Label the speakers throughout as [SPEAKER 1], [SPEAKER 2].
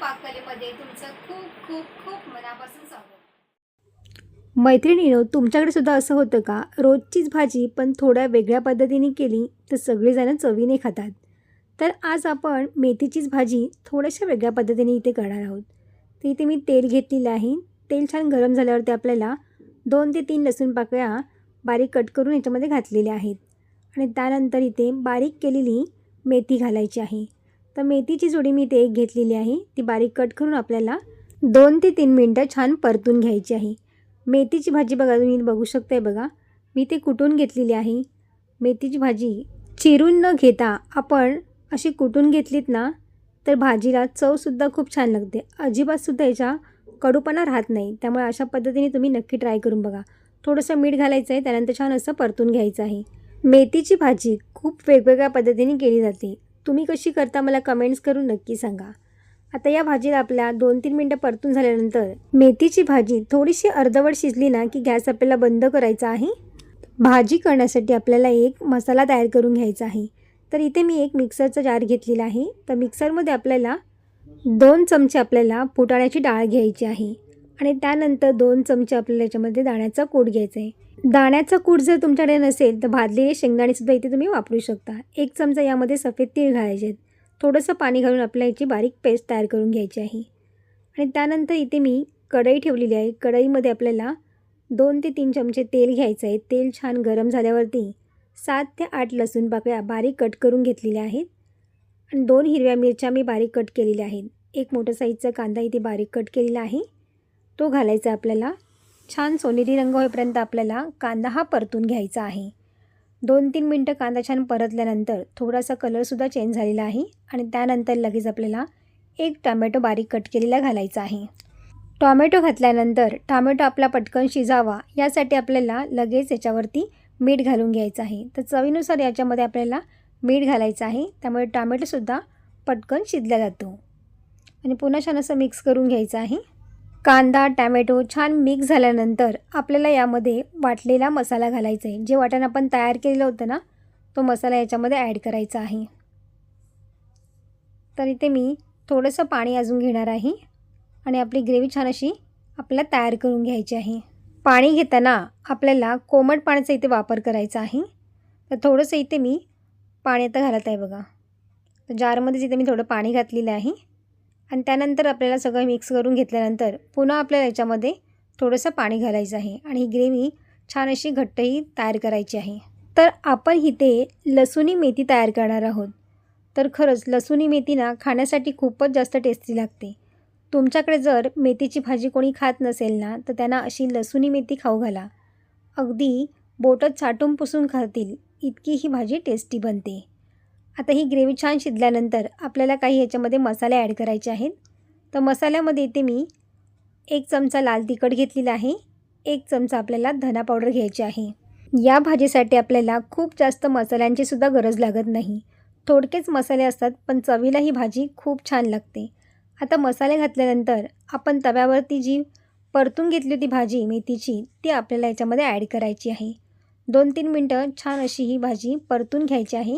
[SPEAKER 1] पाककलेमध्ये तुमचं खूप खूप खूप मनापासून स्वागत.
[SPEAKER 2] मैत्रिणीनो तुमच्याकडे सुद्धा असं होतं का? रोजचीच भाजी पण थोड्या वेगळ्या पद्धतीने केली तर सगळेजणं चवीने खातात. तर आज आपण मेथीचीच भाजी थोड्याशा वेगळ्या पद्धतीने इथे करणार आहोत. तर इथे मी तेल घेतलेलं आहे. तेल छान गरम झाल्यावरती आपल्याला दोन ते तीन लसूण पाकळ्या बारीक कट करून याच्यामध्ये घातलेल्या आहेत. आणि त्यानंतर इथे बारीक केलेली मेथी घालायची आहे. तर मेथीची जोडी मी ते एक घेतलेली आहे. ती बारीक कट करून आपल्याला दोन ते तीन मिनटं छान परतून घ्यायची आहे. मेथीची भाजी बघा तुम्ही बघू शकताय बघा. मी ते कुटून घेतलेली आहे. मेथीची भाजी चिरून न घेता आपण अशी कुटून घेतलीत ना तर भाजीला चवसुद्धा खूप छान लागते. अजिबातसुद्धा याच्या कडूपणा राहत नाही. त्यामुळे अशा पद्धतीने तुम्ही नक्की ट्राय करून बघा. थोडंसं मीठ घालायचं आहे त्यानंतर छान असं परतून घ्यायचं आहे. मेथीची भाजी खूप वेगवेगळ्या पद्धतीने केली जाते. तुम्ही कशी करता मला कमेंट्स करून नक्की सांगा. आता या भाजीला आपल्या दोन तीन मिनटं परतून झाल्यानंतर मेथीची भाजी थोडीशी अर्धवट शिजली ना की गॅस आपल्याला बंद करायचा आहे. भाजी करण्यासाठी आपल्याला एक मसाला तयार करून घ्यायचा आहे. तर इथे मी एक मिक्सरचा जार घेतलेला आहे. तर मिक्सरमध्ये आपल्याला दोन चमचे आपल्याला फुटाण्याची डाळ घ्यायची आहे. आणि त्यानंतर दोन चमचे आपल्याला याच्यामध्ये दाण्याचा कूट घ्यायचा आहे. दाण्याचा कूट जर तुमच्याकडे नसेल तर भाजलेले शेंगदाणेसुद्धा इथे तुम्ही वापरू शकता. एक चमचा यामध्ये सफेद तीळ घालायचे आहेत. थोडंसं पाणी घालून आपल्याला याची बारीक पेस्ट तयार करून घ्यायची आहे. आणि त्यानंतर इथे मी कढई ठेवलेली आहे. कढईमध्ये आपल्याला दोन ते तीन चमचे तेल घ्यायचं आहे. तेल छान गरम झाल्यावरती सात ते आठ लसूण पाकळ्या बारीक कट करून घेतलेल्या आहेत. आणि दोन हिरव्या मिरच्या मी बारीक कट केलेल्या आहेत. एक मोठं साईजचा कांदा इथे बारीक कट केलेला आहे. तो घालायचा आपल्याला. छान सोनेरी रंग होईपर्यंत आपल्याला कांदा हा परतून घ्यायचा आहे. दोन तीन मिनटं कांदा छान परतल्यानंतर थोडासा कलरसुद्धा चेंज झालेला आहे आणि त्यानंतर लगेच आपल्याला एक टॉमॅटो बारीक कट केलेला घालायचा आहे. टॉमॅटो घातल्यानंतर टॉमॅटो आपला पटकन शिजावा यासाठी आपल्याला लगेच याच्यावरती मीठ घालून घ्यायचं आहे. तर चवीनुसार याच्यामध्ये आपल्याला मीठ घालायचं आहे. त्यामुळे टॉमॅटोसुद्धा पटकन शिजला जातो. आणि पुन्हा छान असं मिक्स करून घ्यायचं आहे. कांदा टॅमॅटो छान मिक्स झाल्यानंतर आपल्याला यामध्ये वाटलेला मसाला घालायचा आहे. जे वाटण आपण तयार केलेलं होतं ना तो मसाला याच्यामध्ये ॲड करायचा आहे. तर इथे मी थोडंसं पाणी अजून घेणार आहे आणि आपली ग्रेव्ही छान अशी आपल्याला तयार करून घ्यायची आहे. पाणी घेताना आपल्याला कोमट पाण्याचा इथे वापर करायचा आहे. तर थोडंसं इथे मी पाणी आता घालत आहे बघा. तर जारमध्येच इथे मी थोडं पाणी घातलेलं आहे. आणि त्यानंतर आपल्याला सगळं मिक्स करून घेतल्यानंतर पुन्हा आपल्याला याच्यामध्ये थोडंसं पाणी घालायचं आहे आणि ही ग्रेव्ही छान अशी घट्टही तयार करायची आहे. तर आपण इथे लसुणी मेथी तयार करणार आहोत. तर खरंच लसुणी मेथी ना खाण्यासाठी खूपच जास्त टेस्टी लागते. तुमच्याकडे जर मेथीची भाजी कोणी खात नसेल ना तर त्यांना अशी लसुणी मेथी खाऊ घाला. अगदी बोटं चाटून पुसून खातील इतकी ही भाजी टेस्टी बनते. आता ही ग्रेव्ही छान शिजल्यानंतर आपल्याला काही ह्याच्यामध्ये मसाले ॲड करायचे आहेत. तर मसाल्यामध्ये इथे मी एक चमचा लाल तिखट घेतलेला आहे. एक चमचा आपल्याला धना पावडर घ्यायची आहे. या भाजीसाठी आपल्याला खूप जास्त मसाल्यांची सुद्धा गरज लागत नाही. थोडकेच मसाले असतात पण चवीला ही भाजी खूप छान लागते. आता मसाले घातल्यानंतर आपण तव्यावरती जी परतून घेतली होती भाजी मेथीची ती आपल्याला याच्यामध्ये ॲड करायची आहे. दोन तीन मिनटं छान अशी ही भाजी परतून घ्यायची आहे.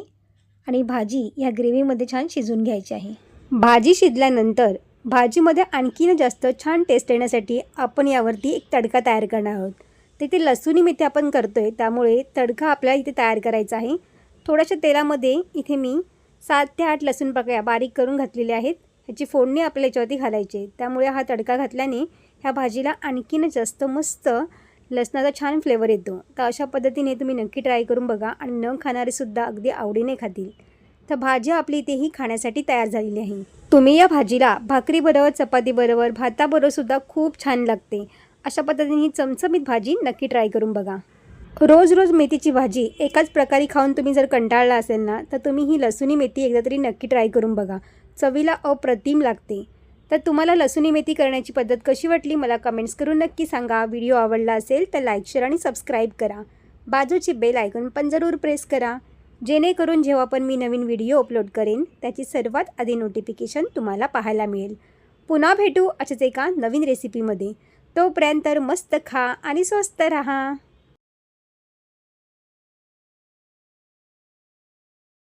[SPEAKER 2] आणि भाजी या ग्रेव्हीमध्ये छान शिजून घ्यायची आहे. भाजी शिजल्यानंतर भाजीमध्ये आणखीन जास्त छान टेस्ट येण्यासाठी आपण यावरती एक तडका तयार करणार आहोत. तिथे लसूणी मेथी आपण करतो आहे त्यामुळे तडका आपल्याला इथे तयार करायचा आहे. थोड्याशा तेलामध्ये इथे मी सात ते आठ लसूण पकया बारीक करून घातलेल्या आहेत. ह्याची फोडणी आपल्याला याच्यावरती घालायची आहे. त्यामुळे हा तडका घातल्याने ह्या भाजीला आणखीन जास्त मस्त लसणाचा छान फ्लेवर येतो. तर अशा पद्धतीने तुम्ही नक्की ट्राय करून बघा आणि न खाणारेसुद्धा अगदी आवडीने खातील. तर भाजी आपली इथेही खाण्यासाठी तयार झालेली आहे. तुम्ही या भाजीला भाकरीबरोबर चपातीबरोबर भाताबरोबरसुद्धा खूप छान लागते. अशा पद्धतीने ही चमचमीत भाजी नक्की ट्राय करून बघा. रोज रोज मेथीची भाजी एकाच प्रकारे खाऊन तुम्ही जर कंटाळला असेल ना तर तुम्ही ही लसुणी मेथी एकदा तरी नक्की ट्राय करून बघा. चवीला अप्रतिम लागते. तर तुम्हाला लसुणी मेथी करण्याची पद्धत कशी वाटली मला कमेंट्स करून नक्की सांगा. व्हिडिओ आवडला असेल तर लाईक शेअर आणि सबस्क्राईब करा. बाजूची बेल आयकॉन पण जरूर प्रेस करा. जेणेकरून जेव्हा पण मी नवीन व्हिडिओ अपलोड करेन त्याची सर्वात आधी नोटिफिकेशन तुम्हाला पाहायला मिळेल. पुन्हा भेटू अशाच एका नवीन रेसिपीमध्ये तोपर्यंत मस्त खा आणि स्वस्त रहा.